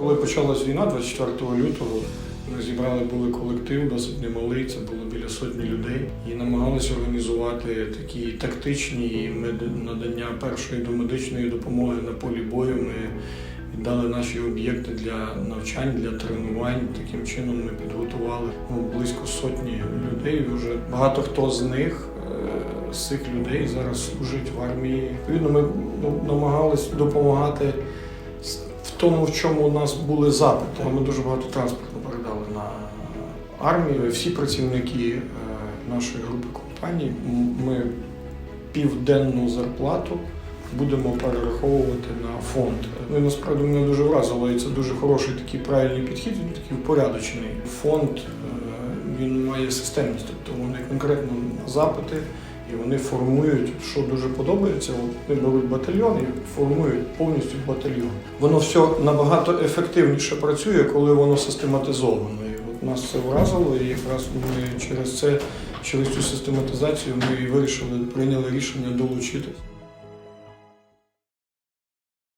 Коли почалась війна 24 лютого, ми зібрали були колектив, досить немалий, це було біля сотні людей, і намагалися організувати такі тактичні надання першої домедичної допомоги на полі бою. Ми віддали наші об'єкти для навчань, для тренувань. Таким чином ми підготували ну, близько сотні людей. Вже багато хто з них. е, З цих людей зараз служить в армії. Відповідно, ми ну, намагались допомагати тому, в чому у нас були запити. Ми дуже багато транспорту передали на армію. Всі працівники е, нашої групи компаній ми південну зарплату будемо перераховувати на фонд. Ну, насправді мене дуже вразило, і це дуже хороший такий правильний підхід, він такий упорядочений. Фонд е, він має системність, тобто вони конкретно запити. І вони формують, що дуже подобається. Вони беруть батальйон і формують повністю батальйон. Воно все набагато ефективніше працює, коли воно систематизовано. І от нас це вразило, і якраз ми через це, через цю систематизацію, ми і вирішили, прийняли рішення долучитись.